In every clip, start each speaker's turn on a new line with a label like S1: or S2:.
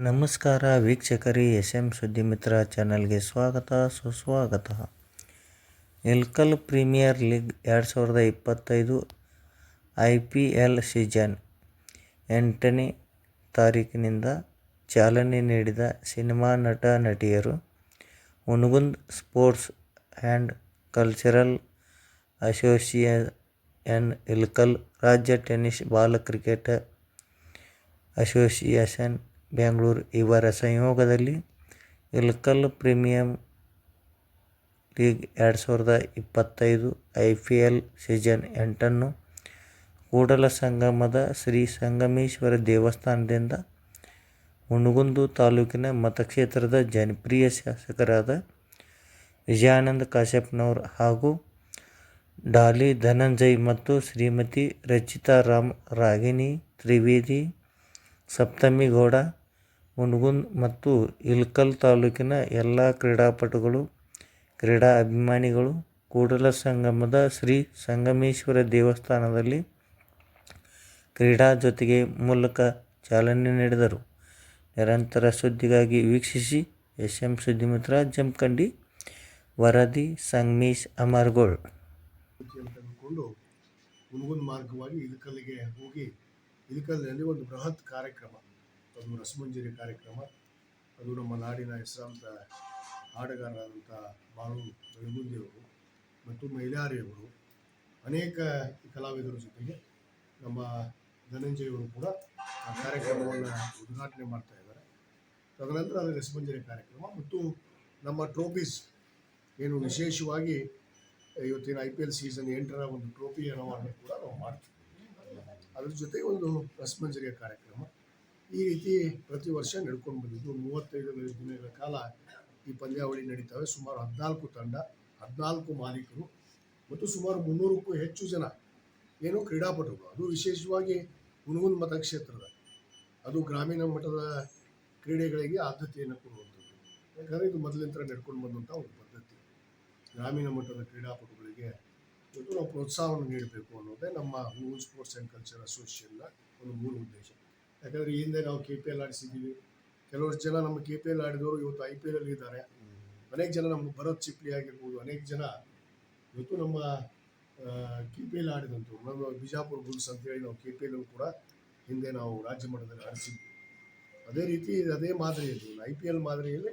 S1: ನಮಸ್ಕಾರ ವೀಕ್ಷಕರೇ S M ಸುದ್ದಿಮಿತ್ರ ಚಾನಲ್ಗೆ ಸ್ವಾಗತ, ಸುಸ್ವಾಗತ. ಎಲ್ಕಲ್ ಪ್ರೀಮಿಯರ್ ಲೀಗ್ ಎರಡು ಸಾವಿರದ ಇಪ್ಪತ್ತೈದು ಐ ಪಿ ಎಲ್ ಸೀಸನ್ ಎಂಟನೇ ತಾರೀಕಿನಿಂದ ಚಾಲನೆ ನೀಡಿದ ಸಿನಿಮಾ ನಟ ನಟಿಯರು Hungund sports and cultural association Ilkal ರಾಜ್ಯ tennis ball cricket association Bengaluru ಇವರ ಸಂಯೋಗದಲ್ಲಿ ಇಲ್ಕಲ್ ಪ್ರೀಮಿಯಂ ಲೀಗ್ ಎರಡು ಸಾವಿರದ ಇಪ್ಪತ್ತೈದು ಐ ಪಿ ಎಲ್ ಸೀಸನ್ ಎಂಟನ್ನು ಕೂಡಲ ಸಂಗಮದ ಶ್ರೀ ಸಂಗಮೇಶ್ವರ ದೇವಸ್ಥಾನದಿಂದ ಹುಣಗುಂದು ತಾಲೂಕಿನ ಮತಕ್ಷೇತ್ರದ ಜನಪ್ರಿಯ ಶಾಸಕರಾದ ವಿಜಯಾನಂದ ಕಾಶ್ಯಪ್ನವರು ಹಾಗೂ ಡಾಲಿ ಧನಂಜಯ್ ಮತ್ತು ಶ್ರೀಮತಿ ರಚಿತಾ ರಾಮ್ ರಾಗಿಣಿ, ತ್ರಿವೇದಿ ಸಪ್ತಮಿ ಗೌಡ ಹುಣಗುಂದ್ ಮತ್ತು ಇಳಕಲ್ ತಾಲೂಕಿನ ಎಲ್ಲ ಕ್ರೀಡಾಪಟುಗಳು, ಕ್ರೀಡಾ ಅಭಿಮಾನಿಗಳು, ಕೂಡಲ ಸಂಗಮದ ಶ್ರೀ ಸಂಗಮೇಶ್ವರ ದೇವಸ್ಥಾನದಲ್ಲಿ ಕ್ರೀಡಾ ಜೊತೆಗೆ ಮೂಲಕ ಚಾಲನೆ ನೀಡಿದರು. ನಿರಂತರ ಸುದ್ದಿಗಾಗಿ ವೀಕ್ಷಿಸಿ ಎಸ್ ಎಂ ಸುದ್ದಿಮಿತ್ರ ಜಮಖಂಡಿ, ವರದಿ ಸಂಗಮೇಶ್ ಅಮರ್ಗೋಳ್.
S2: ಮಾರ್ಗವಾಗಿ ಹೋಗಿ ಇಳಕಲ್ಲಿನಲ್ಲಿ ಒಂದು ಬೃಹತ್ ಕಾರ್ಯಕ್ರಮ. ಅದು ರಸಮಂಜರಿ ಕಾರ್ಯಕ್ರಮ ಅದು ನಮ್ಮ ನಾಡಿನ ಹೆಸರಾಂತ ಹಾಡುಗಾರರಾದಂಥ ಬಾಳು ಬೆಳಗುಂದಿಯವರು ಮತ್ತು ಮೈಲಾರಿಯವರು, ಅನೇಕ ಕಲಾವಿದರ ಜೊತೆಗೆ ನಮ್ಮ ಧನಂಜಯವರು ಕೂಡ ಆ ಕಾರ್ಯಕ್ರಮವನ್ನು ಉದ್ಘಾಟನೆ ಮಾಡ್ತಾ ಇದ್ದಾರೆ. ತದನಂತರ ಅದು ರಸಮಂಜರಿ ಕಾರ್ಯಕ್ರಮ ಮತ್ತು ನಮ್ಮ ಟ್ರೋಫೀಸ್ ಏನು ವಿಶೇಷವಾಗಿ ಇವತ್ತಿನ ಐ ಪಿ ಎಲ್ ಸೀಸನ್ ಎಂಟರ ಒಂದು ಟ್ರೋಫಿ ಅನಾವರಣ ಕೂಡ ನಾವು ಮಾಡ್ತೀವಿ ಅದ್ರ ಜೊತೆಗೆ ಒಂದು ರಸಮಂಜರಿಯ ಕಾರ್ಯಕ್ರಮ ಈ ರೀತಿ ಪ್ರತಿ ವರ್ಷ ನಡ್ಕೊಂಡು ಬಂದಿದ್ದು ಮೂವತ್ತೈದು ದಿನಗಳ ಕಾಲ ಈ ಪಂದ್ಯಾವಳಿ ನಡೀತವೆ. ಸುಮಾರು ಹದಿನಾಲ್ಕು ತಂಡ, ಹದಿನಾಲ್ಕು ಮಾಲೀಕರು ಮತ್ತು ಸುಮಾರು ಮುನ್ನೂರಕ್ಕೂ ಹೆಚ್ಚು ಜನ ಏನು ಕ್ರೀಡಾಪಟುಗಳು. ಅದು ವಿಶೇಷವಾಗಿ ಹುನಗುನ್ ಮತಕ್ಷೇತ್ರದ ಅದು ಗ್ರಾಮೀಣ ಮಟ್ಟದ ಕ್ರೀಡೆಗಳಿಗೆ ಆದ್ಯತೆಯನ್ನು ಕೊಡುವಂಥದ್ದು. ಯಾಕಂದರೆ ಇದು ಮೊದಲಿಂದ ನಡ್ಕೊಂಡು ಬಂದಂಥ ಒಂದು ಪದ್ಧತಿ. ಗ್ರಾಮೀಣ ಮಟ್ಟದ ಕ್ರೀಡಾಪಟುಗಳಿಗೆ ಇವತ್ತು ನಾವು ಪ್ರೋತ್ಸಾಹವನ್ನು ನೀಡಬೇಕು ಅನ್ನೋದೇ ನಮ್ಮ ಹುನಗುನ್ ಸ್ಪೋರ್ಟ್ಸ್ ಆ್ಯಂಡ್ ಕಲ್ಚರ್ ಅಸೋಸಿಯೇಷನ್ನ ಒಂದು ಮೂಲ ಉದ್ದೇಶ. ಯಾಕಂದರೆ ಈ ಹಿಂದೆ ನಾವು ಕೆ ಪಿ ಎಲ್ ಆಡಿಸಿದ್ದೀವಿ. ಕೆಲವಷ್ಟು ಜನ ನಮ್ಮ ಕೆ ಪಿ ಎಲ್ ಆಡಿದವರು ಇವತ್ತು ಐ ಪಿ ಎಲ್ ಇದ್ದಾರೆ. ಅನೇಕ ಜನ ನಮ್ಮ ಭರತ್ ಚಿಪ್ಲಿ ಆಗಿರ್ಬೋದು, ಅನೇಕ ಜನ ಇವತ್ತು ನಮ್ಮ ಕೆ ಪಿ ಎಲ್ ಆಡಿದಂಥವ್ರು, ನಮ್ಮ ಬಿಜಾಪುರ ಬುಲ್ಸ್ ಅಂತೇಳಿ ನಾವು ಕೆ ಪಿ ಎಲ್ ಕೂಡ ಹಿಂದೆ ನಾವು ರಾಜ್ಯ ಮಟ್ಟದಲ್ಲಿ ಆಡಿಸಿದ್ವಿ. ಅದೇ ರೀತಿ ಅದೇ ಮಾದರಿಯಲ್ಲಿ ಐ ಪಿ ಎಲ್ ಮಾದರಿಯಲ್ಲಿ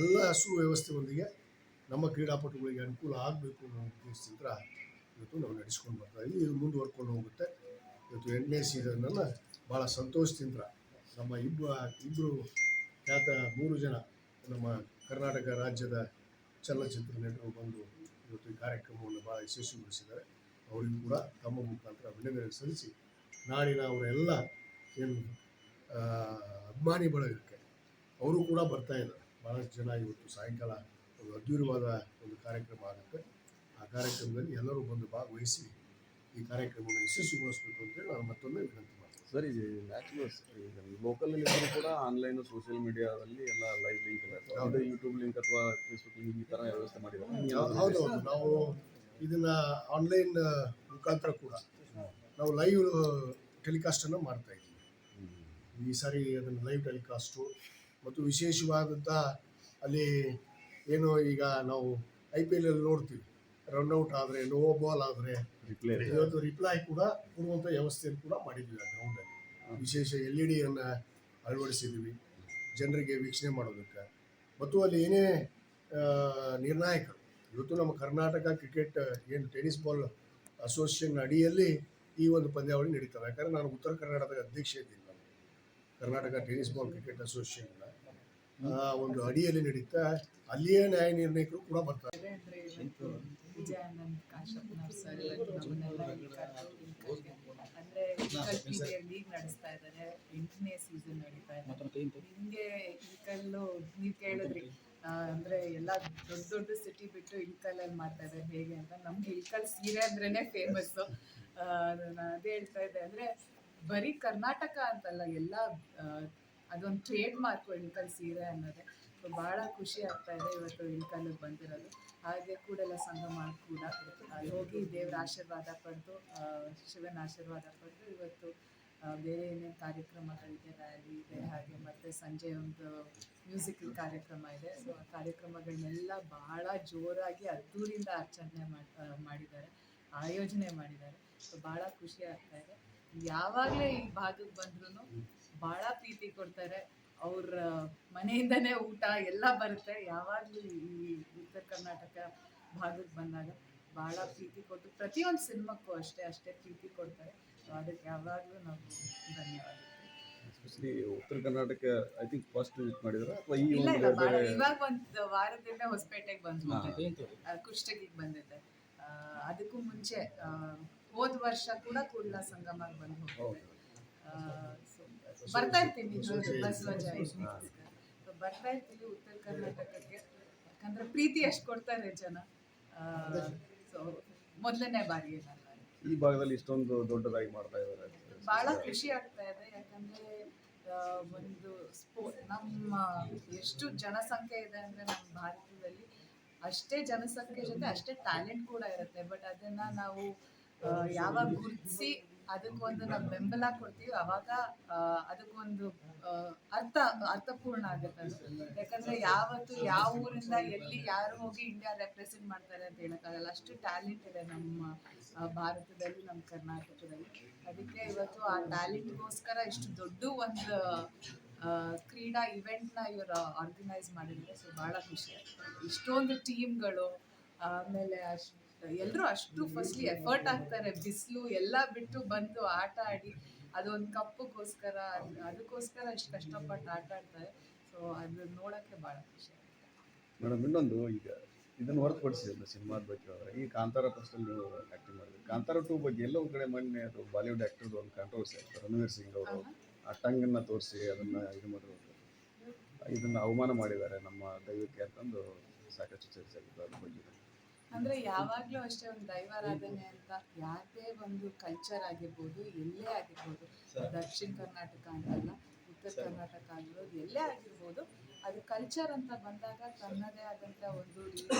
S2: ಎಲ್ಲ ಸುವ್ಯವಸ್ಥೆಯೊಂದಿಗೆ ನಮ್ಮ ಕ್ರೀಡಾಪಟುಗಳಿಗೆ ಅನುಕೂಲ ಆಗಬೇಕು ಅನ್ನೋ ಉದ್ದೇಶದಿಂದ ಇವತ್ತು ನಾವು ನಡೆಸ್ಕೊಂಡು ಬರ್ತಾ ಇದ್ದೀವಿ ಇದು ಮುಂದುವರ್ಕೊಂಡು ಹೋಗುತ್ತೆ. ಇವತ್ತು ಎಂಟನೇ ಸೀಸನನ್ನು ಭಾಳ ಸಂತೋಷದಿಂದ ನಮ್ಮ ಇಬ್ಬ ಇಬ್ಬರು ಖ್ಯಾತ ಮೂರು ಜನ ನಮ್ಮ ಕರ್ನಾಟಕ ರಾಜ್ಯದ ಚಲನಚಿತ್ರ ನಟರು ಬಂದು ಇವತ್ತು ಈ ಕಾರ್ಯಕ್ರಮವನ್ನು ಭಾಳ ಯಶಸ್ವಿಗೊಳಿಸಿದ್ದಾರೆ. ಅವರಿಗೂ ಕೂಡ ತಮ್ಮ ಮುಖಾಂತರ ಅಭಿನಂದನೆ ಸಲ್ಲಿಸಿ ನಾಡಿನ ಅವರೆಲ್ಲ ಏನು ಅಭಿಮಾನಿ ಬಳಗಕ್ಕೆ ಅವರು ಕೂಡ ಬರ್ತಾ ಇದ್ದಾರೆ. ಭಾಳಷ್ಟು ಜನ ಇವತ್ತು ಸಾಯಂಕಾಲ ಒಂದು ಅದ್ಭುತವಾದ ಒಂದು ಕಾರ್ಯಕ್ರಮ ಆಗುತ್ತೆ. ಆ ಕಾರ್ಯಕ್ರಮದಲ್ಲಿ ಎಲ್ಲರೂ ಬಂದು ಭಾಗವಹಿಸಿ ಈ ಕಾರ್ಯಕ್ರಮವನ್ನು ಯಶಸ್ವಿಗೊಳಿಸಬೇಕು ಅಂತೇಳಿ ನಾನು ಮತ್ತೊಮ್ಮೆ ವಿನಂತಿ
S3: ಸರ್ ಇದು ನ್ಯಾಚುರಲ್ಸ್ ಈಗ ಲೋಕಲಲ್ಲಿ ಕೂಡ ಆನ್ಲೈನ್ ಸೋಷಿಯಲ್ ಮೀಡಿಯಾದಲ್ಲಿ ಎಲ್ಲ ಲೈವ್ ಲಿಂಕ್ ಎಲ್ಲ ಯಾವುದೇ ಯೂಟ್ಯೂಬ್ ಲಿಂಕ್ ಅಥವಾ ಫೇಸ್ಬುಕ್ ಲಿಂಕ್ ಈ ಥರ ವ್ಯವಸ್ಥೆ ಮಾಡಿದ್ದಾರೆ.
S2: ಹೌದು ಹೌದು. ನಾವು ಇದನ್ನ ಆನ್ಲೈನ್ ಮುಖಾಂತರ ಕೂಡ ನಾವು ಲೈವ್ ಟೆಲಿಕಾಸ್ಟನ್ನು ಮಾಡ್ತಾ ಇದ್ದೀವಿ. ಈ ಸಾರಿ ಅದನ್ನು ಲೈವ್ ಟೆಲಿಕಾಸ್ಟು ಮತ್ತು ವಿಶೇಷವಾದಂಥ ಅಲ್ಲಿ ಏನು ಈಗ ನಾವು ಐ ಪಿ ಎಲ್ ಅಲ್ಲಿ ನೋಡ್ತೀವಿ. ರನ್ಔಟ್ ಆದರೆ ನೋ ಬಾಲ್ ಆದರೆ
S3: ರಿಪ್ಲೇ
S2: ಇವತ್ತು ರಿಪ್ಲೈ ಕೂಡ ಕೊಡುವಂಥ ವ್ಯವಸ್ಥೆಯನ್ನು ಕೂಡ ಮಾಡಿದ್ವಿ ಆ ಗ್ರೌಂಡಲ್ಲಿ ವಿಶೇಷ ಎಲ್ ಇ ಡಿಯನ್ನು ಅಳವಡಿಸಿದ್ದೀವಿ. ಜನರಿಗೆ ವೀಕ್ಷಣೆ ಮಾಡೋದಕ್ಕೆ. ಮತ್ತು ಅಲ್ಲಿ ಏನೇ ನಿರ್ಣಾಯಕ ನಿರ್ಣಾಯಕರು ಇವತ್ತು ನಮ್ಮ ಕರ್ನಾಟಕ ಕ್ರಿಕೆಟ್ ಏನು ಟೆನಿಸ್ ಬಾಲ್ ಅಸೋಸಿಯೇಷನ್ ಅಡಿಯಲ್ಲಿ ಈ ಒಂದು ಪಂದ್ಯಾವಳಿ ನಡೀತಾರೆ ಯಾಕಂದರೆ ನಾನು ಉತ್ತರ ಕರ್ನಾಟಕದ ಅಧ್ಯಕ್ಷ ಇದ್ದೀನಿ. ನಾನು Karnataka tennis ball cricket association ಆ ಒಂದು ಅಡಿಯಲ್ಲಿ ನಡೀತಾ ಅಲ್ಲಿಯೇ ನ್ಯಾಯ ನಿರ್ಣಾಯಕರು ಕೂಡ ಬರ್ತಾರೆ.
S4: ವಿಜಯಾನಂದ್ ಕಾಶ್ಯಪ್ ಸರ್ ಇವತ್ತು ನಮ್ಮನ್ನೆಲ್ಲ ಅಂದ್ರೆ ಲೀಗ್ ನಡೆಸ್ತಾ ಇದ್ದಾರೆ ಎಂಟನೇ ಸೀಸನ್ ನಡೀತಾ ಇದೆ. ನಿಮ್ಗೆ ಇಳ್ಕಲ್ಲು ನೀವು ಕೇಳಿದ್ರಿ ಅಂದ್ರೆ ಎಲ್ಲ ದೊಡ್ಡ ದೊಡ್ಡ ಸಿಟಿ ಬಿಟ್ಟು ಇಳ್ಕಲ್ಲಲ್ಲಿ ಮಾಡ್ತಾ ಇದ್ದಾರೆ ಹೇಗೆ ಅಂತ. ನಮ್ಗೆ ಇಳ್ಕಲ್ ಸೀರೆ ಅಂದ್ರೇನೆ ಫೇಮಸ್ ಅದೇ ಹೇಳ್ತಾ ಇದ್ದೆ. ಅಂದ್ರೆ ಬರೀ ಕರ್ನಾಟಕ ಅಂತಲ್ಲ ಎಲ್ಲ ಅದೊಂದು ಟ್ರೇಡ್ ಮಾರ್ಕ್ ಇಳ್ಕಲ್ ಸೀರೆ ಅನ್ನೋದೇ. ಬಹಳ ಖುಷಿ ಆಗ್ತಾ ಇದೆ ಇವತ್ತು ಇಳ್ಕಲ್ಲಿಗೆ ಬಂದಿರೋದು. ಹಾಗೆ ಕೂಡಲ ಸಂಗಮ ಕೂಡ ಅಲ್ಲಿ ಹೋಗಿ ದೇವರ ಆಶೀರ್ವಾದ ಪಡೆದು ಶಿವನ ಆಶೀರ್ವಾದ ಪಡೆದು ಇವತ್ತು ಬೇರೆ ಏನೇನು ಕಾರ್ಯಕ್ರಮಗಳಿದೆ, ರ್ಯಾಲಿ ಇದೆ, ಹಾಗೆ ಮತ್ತು ಸಂಜೆ ಒಂದು ಮ್ಯೂಸಿಕಲ್ ಕಾರ್ಯಕ್ರಮ ಇದೆ. ಸೊ ಆ ಕಾರ್ಯಕ್ರಮಗಳನ್ನೆಲ್ಲ ಬಹಳ ಜೋರಾಗಿ ಅದ್ದೂರಿಂದ ಆಚರಣೆ ಮಾಡ್ ಮಾಡಿದ್ದಾರೆ, ಆಯೋಜನೆ ಮಾಡಿದ್ದಾರೆ. ಸೊ ಭಾಳ ಖುಷಿ ಆಗ್ತಾ ಇದೆ. ಯಾವಾಗಲೇ ಈ ಭಾಗಕ್ಕೆ ಬಂದ್ರೂ ಭಾಳ ಪ್ರೀತಿ ಕೊಡ್ತಾರೆ. ಅವ್ರ ಮನೆಯಿಂದನೇ ಊಟ ಎಲ್ಲ ಬರುತ್ತೆ. ಯಾವಾಗಲೂ ಈ ಉತ್ತರ ಕರ್ನಾಟಕ ಭಾಗಕ್ಕೆ ಬಂದಾಗ ಭಾಳ ಪ್ರೀತಿ ಕೊಟ್ಟು ಪ್ರತಿಯೊಂದು ಸಿನಿಮಾಕ್ಕೂ ಅಷ್ಟೇ ಅಷ್ಟೇ ಪ್ರೀತಿ ಕೊಡ್ತಾರೆ. ಸೊ ಅದಕ್ಕೆ ಯಾವಾಗಲೂ ನಾವು ಧನ್ಯವಾದ
S3: especially Uttara Karnataka I think first visit ಮಾಡಿದ್ರ? ಅಥವಾ ಈ
S4: ಇಲ್ಲ
S3: ಒಂದು
S4: ಇಲ್ಲ ಭಾಳ ಇವಾಗ ಒಂದು ವಾರದಿಂದ ಹೊಸಪೇಟೆಗೆ ಬಂದು. ಕುಷ್ಟಗಿಗೆ ಬಂದಿದ್ದೆ. ಅದಕ್ಕೂ ಮುಂಚೆ ಹೋದ ವರ್ಷ ಕೂಡ ಕೂಡಲ ಸಂಗಮಕ್ಕೆ ಬಂದು ಹೋಗಿದ್ದೆ ಬರ್ತಾ ಇರ್ತೀನಿ ಬರ್ತಾ ಇರ್ತೀವಿ ಉತ್ತರ ಕರ್ನಾಟಕಕ್ಕೆ. ಯಾಕಂದ್ರೆ ಪ್ರೀತಿ ಎಷ್ಟು ಕೊಡ್ತಾರೆ ಜನ. ಸೊ ಮೊದಲನೇ ಬಾರಿ
S3: ಈ ಭಾಗದಲ್ಲಿ ಇಷ್ಟೊಂದು ದೊಡ್ಡದಾಗಿ ಮಾಡ್ತಾ ಇದ್ದಾರೆ.
S4: ಬಹಳ ಖುಷಿ ಆಗ್ತಾ ಇದೆ. ಯಾಕಂದ್ರೆ ಒಂದು ಸ್ಪೋರ್ಟ್ ನಮ್ಮ ಎಷ್ಟು ಜನಸಂಖ್ಯೆ ಇದೆ ಅಂದ್ರೆ ನಮ್ಮ ಭಾರತದಲ್ಲಿ ಅಷ್ಟೇ ಜನಸಂಖ್ಯೆ ಜೊತೆ ಅಷ್ಟೇ ಟ್ಯಾಲೆಂಟ್ ಕೂಡ ಇರುತ್ತೆ. ಬಟ್ ಅದನ್ನ ನಾವು ಯಾವಾಗ ಗುರುತಿಸಿ ಅದಕ್ಕೊಂದು ನಾವು ಬೆಂಬಲ ಕೊಡ್ತೀವಿ. ಅವಾಗ ಅದಕ್ಕೊಂದು ಅರ್ಥ, ಅರ್ಥಪೂರ್ಣ ಆಗುತ್ತೆ ಯಾಕಂದ್ರೆ ಯಾವತ್ತು ಯಾವ ಊರಿಂದ ಎಲ್ಲಿ ಯಾರು ಹೋಗಿ ಇಂಡಿಯಾ ರೆಪ್ರೆಸೆಂಟ್ ಮಾಡ್ತಾರೆ ಅಂತ ಹೇಳಕ್ಕಾಗಲ್ಲ ಅಷ್ಟು ಟ್ಯಾಲೆಂಟ್ ಇದೆ ನಮ್ಮ ಭಾರತದಲ್ಲಿ, ನಮ್ಮ ಕರ್ನಾಟಕದಲ್ಲಿ. ಅದಕ್ಕೆ ಇವತ್ತು ಆ ಟ್ಯಾಲೆಂಟ್ಗೋಸ್ಕರ ಇಷ್ಟು ದೊಡ್ಡ ಒಂದು ಕ್ರೀಡಾ ಇವೆಂಟ್ನ ಇವರು ಆರ್ಗನೈಸ್ ಮಾಡಿದ್ರೆ ಸೊ ಭಾಳ ಖುಷಿ. ಇಷ್ಟೊಂದು ಟೀಮ್ಗಳು ಆಮೇಲೆ ಅಷ್ಟು ಎಲ್ಲರೂ ಅಷ್ಟು ಫಸ್ಟ್ಲಿ ಎಫರ್ಟ್ ಹಾಕ್ತಾರೆ ಬಿಸಿಲು ಎಲ್ಲ ಬಿಟ್ಟು ಬಂದು ಆಟ ಆಡಿ ಅದೊಂದು ಕಪ್ಪಗೋಸ್ಕರ ಅದ್- ಅದಕ್ಕೋಸ್ಕರ ಅಷ್ಟು ಕಷ್ಟಪಟ್ಟು ಆಟ ಆಡ್ತಾರೆ. ಸೊ ಅದು ನೋಡೋಕ್ಕೆ ಭಾಳ ಖುಷಿ
S3: ಮೇಡಮ್ ಇನ್ನೊಂದು ಈಗ ಇದನ್ನು ಹೊರತುಪಡಿಸಿ ಸಿನಿಮಾದ ಬಗ್ಗೆ ಹೋದ್ರೆ ಈ ಕಾಂತಾರ ಫಸ್ಟಲ್ಲಿ ನೀವು ಆ್ಯಕ್ಟಿಂಗ್ ಮಾಡಿದ್ರಿ. ಕಾಂತಾರ ಟೂ ಬಗ್ಗೆ ಎಲ್ಲೋ ಒಂದು ಕಡೆ ಮೊನ್ನೆ ಅದು ಬಾಲಿವುಡ್ ಆ್ಯಕ್ಟರ್ದು ಒಂದು ಕಾಂಟ್ರವರ್ಸಿ ಆಯಿತು. ರಣವೀರ್ ಸಿಂಗ್ ಅವರು ಆ ಟಂಗನ್ನು ತೋರಿಸಿ ಅದನ್ನು ಇದು ಮಾಡಿರೋದು ಇದನ್ನು ಅವಮಾನ ಮಾಡಿದ್ದಾರೆ ನಮ್ಮ ದೈವಕ್ಕೆ ಅಂತಂದು ಸಾಕಷ್ಟು ಚರ್ಚೆ ಆಗಿತ್ತು. ಅದ್ರ ಬಗ್ಗೆ.
S4: ಅಂದ್ರೆ ಯಾವಾಗ್ಲೂ ಅಷ್ಟೇ ಒಂದು ದೈವಾರಾಧನೆ ಅಂತ ಯಾವುದೇ ಒಂದು ಕಲ್ಚರ್ ಆಗಿರ್ಬೋದು ಎಲ್ಲೇ ಆಗಿರ್ಬೋದು ದಕ್ಷಿಣ ಕರ್ನಾಟಕ ಅಂತಲ್ಲ ಉತ್ತರ ಕರ್ನಾಟಕ ಆಗಿರೋದು ಎಲ್ಲೇ ಆಗಿರ್ಬೋದು ಅದು ಕಲ್ಚರ್ ಅಂತ ಬಂದಾಗ ತನ್ನದೇ ಆದಂತ ಒಂದು ರೀತಿ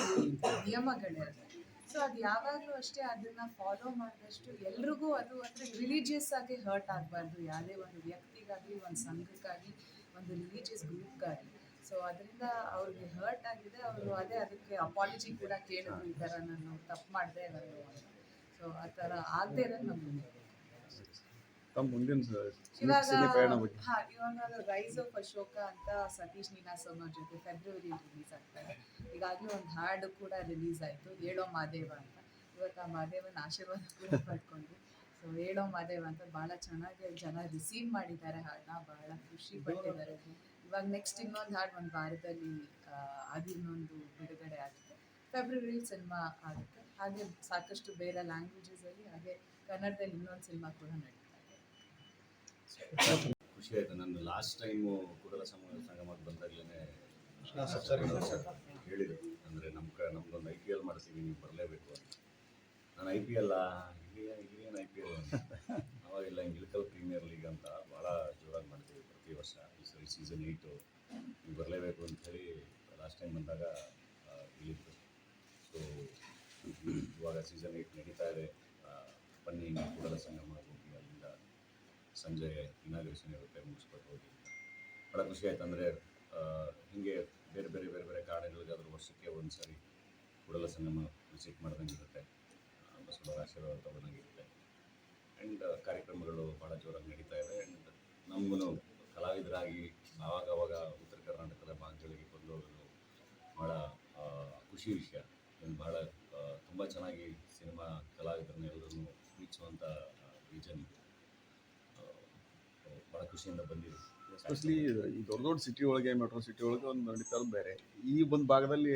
S4: ನಿಯಮಗಳಿರುತ್ತೆ. ಸೊ ಅದು ಯಾವಾಗಲೂ ಅಷ್ಟೇ ಅದನ್ನ ಫಾಲೋ ಮಾಡಿದಷ್ಟು ಎಲ್ರಿಗೂ ಅದು ಅಂದ್ರೆ ರಿಲಿಜಿಯಸ್ ಆಗಿ ಹರ್ಟ್ ಆಗಬಾರ್ದು. ಯಾವುದೇ ಒಂದು ವ್ಯಕ್ತಿಗಾಗಲಿ ಒಂದು ಸಂಘಕ್ಕಾಗಲಿ ಒಂದು ರಿಲಿಜಿಯಸ್ ಗ್ರೂಪ್ಗಾಗಲಿ ಸೊ ಅದರಿಂದ ಅವ್ರಿಗೆ ಹರ್ಟ್ ಆಗಿದೆ. ಅವರು ಅದೇ ಅದಕ್ಕೆ ಅಪಾಲಜಿ ಕೂಡ ಕೇಳಿದ್ರು ಈ ಥರ ನಾನು ತಪ್ಪು ಮಾಡಿದೆ ನಾನು ಸೊ ಆ ಥರ ಆಗದೆ ಇರೋದು ನಮ್ಮ
S3: ತಮ್ಮ ಮುಂದಿನ
S4: ಇವಾಗ ಹಾ ರೈಸ್ ಆಫ್ ಅಶೋಕ ಅಂತ ಸತೀಶ್ ನೀನಾಸಮ್ ಅವ್ರ ಜೊತೆ ಫೆಬ್ರವರಿ ರಿಲೀಸ್ ಆಗ್ತಾರೆ ಈಗಾಗಲೇ ಒಂದು ಹಾಡು ಕೂಡ ರಿಲೀಸ್ ಆಯಿತು. ಹೇಳೋ ಮಾದೇವ ಅಂತ. ಇವತ್ತು ಆ ಮಾದೇವನ ಆಶೀರ್ವಾದ ಕೂಡ ಪಡ್ಕೊಂಡ್ವಿ. ಸೊ ಹೇಳೋ ಮಾದೇವ ಅಂತ ಭಾಳ ಚೆನ್ನಾಗಿ ಜನ ರಿಸೀವ್ ಮಾಡಿದ್ದಾರೆ ಹಾಡನ್ನ. ಭಾಳ ಖುಷಿ ಪಟ್ಟಿದ್ದಾರೆ. ಇವಾಗ ನೆಕ್ಸ್ಟ್ ಇನ್ನೊಂದು ಹಾಡು ಒಂದು ವಾರದಲ್ಲಿ ಅದು ಇನ್ನೊಂದು ಬಿಡುಗಡೆ ಆಗುತ್ತೆ. ಫೆಬ್ರವರಿ ಸಿನಿಮಾ ಆಗುತ್ತೆ. ಹಾಗೆ ಸಾಕಷ್ಟು ಬೇರೆ ಲ್ಯಾಂಗ್ವೇಜಸಲ್ಲಿ ಹಾಗೆ ಕನ್ನಡದಲ್ಲಿ ಇನ್ನೊಂದು ಸಿನಿಮಾ ಕೂಡ ನಡೀತಾ ಇದೆ.
S5: ಖುಷಿ ಆಯ್ತು. ನಾನು ಲಾಸ್ಟ್ ಟೈಮು ಕೂಡಲ ಸಂಗಮ ಸಂಗಮಕ್ಕೆ ಬಂದಾಗಲೇ ಹೇಳಿದರು. ಅಂದರೆ ನಮ್ಮ ಕ ನಮ್ದೊಂದು ಐ ಪಿ ಎಲ್ ಮಾಡ್ತೀವಿ ನೀವು ಬರಲೇಬೇಕು ಅಂತ. ನಾನು ಐ ಪಿ ಎಲ್ ಹಿರಿಯನ್ ಐ ಪಿ ಎಲ್ ಅವಾಗೆಲ್ಲ ಇಳಕಲ್ ಪ್ರೀಮಿಯರ್ ಲೀಗ್ ಅಂತ ಭಾಳ ಜೋರಾಗಿ ಮಾಡ್ತೀವಿ ಪ್ರತಿ ವರ್ಷ ಈ ಸೀಸನ್ ಏಯ್ಟು ನೀವು ಬರಲೇಬೇಕು ಅಂತ ಹೇಳಿ ಲಾಸ್ಟ್ ಟೈಮ್ ಬಂದಾಗ ಹೇಳಿದ್ರು. ಸೊ ಇವಾಗ ಸೀಸನ್ ಏಯ್ಟ್ ನಡೀತಾ ಇದೆ. ಬನ್ನಿ, ನೀವು ಕೂಡಲ ಸಂಗಮ ಹೋಗಿ ಅಲ್ಲಿಂದ ಸಂಜೆ ಇನಾಗ್ರೇಷನ್ ಇರುತ್ತೆ ಮುಗಿಸ್ಕೊಂಡು ಹೋಗಿ ಭಾಳ ಖುಷಿ ಆಯ್ತು ಅಂದರೆ ಹೀಗೆ ಬೇರೆ ಬೇರೆ ಬೇರೆ ಬೇರೆ ಕಾರಣಗಳಿಗಾದರೂ ವರ್ಷಕ್ಕೆ ಒಂದು ಸಾರಿ ಕೂಡಲ ಸಂಗಮ ವಿಸಿಟ್ ಮಾಡ್ದಂಗೆ ಇರುತ್ತೆ. ಬಸವರ ಆಶೀರ್ವಾದ ತಗೊಂಡಂಗಿರುತ್ತೆ ಆ್ಯಂಡ್ ಕಾರ್ಯಕ್ರಮಗಳು ಭಾಳ ಜೋರಾಗಿ ನಡೀತಾ ಇವೆ ಆ್ಯಂಡ್ ನಮಗೂ ಆವಾಗ ಆವಾಗ ಉತ್ತರ ಕರ್ನಾಟಕದ ಭಾಗಗಳಿಗೆ ಬಂದು ಹೋಗೋದು ಭಾಳ ಖುಷಿ ವಿಷಯ. ಭಾಳ ತುಂಬ ಚೆನ್ನಾಗಿ ಸಿನಿಮಾ ಕಲಾವಿದರನ್ನ ಎಲ್ಲರನ್ನು ಪ್ರೀತಿಸುವಂಥ ರೀಜನ್ ಇದು. ಭಾಳ ಖುಷಿಯಿಂದ ಬಂದಿದೆ.
S3: ಎಸ್ಪೆಷಲಿ ಈ ದೊಡ್ಡ ದೊಡ್ಡ ಸಿಟಿ ಒಳಗೆ ಮೆಟ್ರೋ ಸಿಟಿ ಒಳಗೆ ಒಂದು ನಡೀತಾರೆ ಬೇರೆ. ಈ ಒಂದು ಭಾಗದಲ್ಲಿ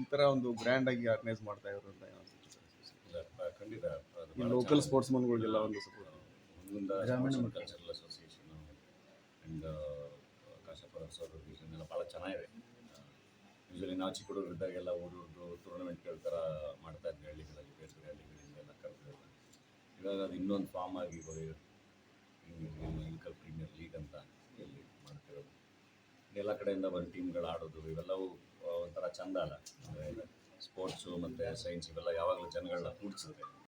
S3: ಈ ಥರ ಒಂದು ಗ್ರ್ಯಾಂಡ್ ಆಗಿ ಆರ್ಗನೈಸ್ ಮಾಡ್ತಾ ಇದ್ರು ಅಂತ
S5: ಖಂಡಿತ.
S3: ಲೋಕಲ್ ಸ್ಪೋರ್ಟ್ಸ್ ಮನ್ಗಳಿಗೆಲ್ಲ ಒಂದು ಸಪೋರ್ಟ್
S5: ಒಂದು
S3: ಗ್ರಾಮೀಣ
S5: ಎಲ್ಲ ಅಸೋಸಿಯೇಷನ್ ಆ್ಯಂಡ್ ಕಾಶಪ್ಪರ ಸರ್ ಎಲ್ಲ ಭಾಳ ಚೆನ್ನಾಗಿದೆ ಯೂಶಲಿ ನಾವು ಚಿಕ್ಕ ಇದ್ದಾಗೆಲ್ಲ ಊರೂರ್ದು ಟೂರ್ನಮೆಂಟ್ಗಳ ಥರ ಮಾಡ್ತಾ ಇದ್ವಿ ಹಳ್ಳಿಗಳಲ್ಲಿ, ಬೇರೆ ಬೇರೆ ಹಳ್ಳಿಗಳಿಂದ ಎಲ್ಲ ಕರೆದು ಇವಾಗ ಅದು ಇನ್ನೊಂದು ಫಾರ್ಮ್ ಆಗಿ ಇನ್ಕಲ್ ಪ್ರೀಮಿಯರ್ ಲೀಗ್ ಅಂತ ಇಲ್ಲಿ ಮಾಡ್ತಿರೋದು. ಎಲ್ಲ ಕಡೆಯಿಂದ ಬಂದು ಟೀಮ್ಗಳು ಆಡೋದು, ಇವೆಲ್ಲವೂ ಒಂಥರ ಚಂದ ಅಲ್ಲ. ಸ್ಪೋರ್ಟ್ಸು ಮತ್ತು ಸೈನ್ಸ್ ಇವೆಲ್ಲ ಯಾವಾಗಲೂ ಜನಗಳನ್ನ ಕೂಡಿಸುತ್ತೆ.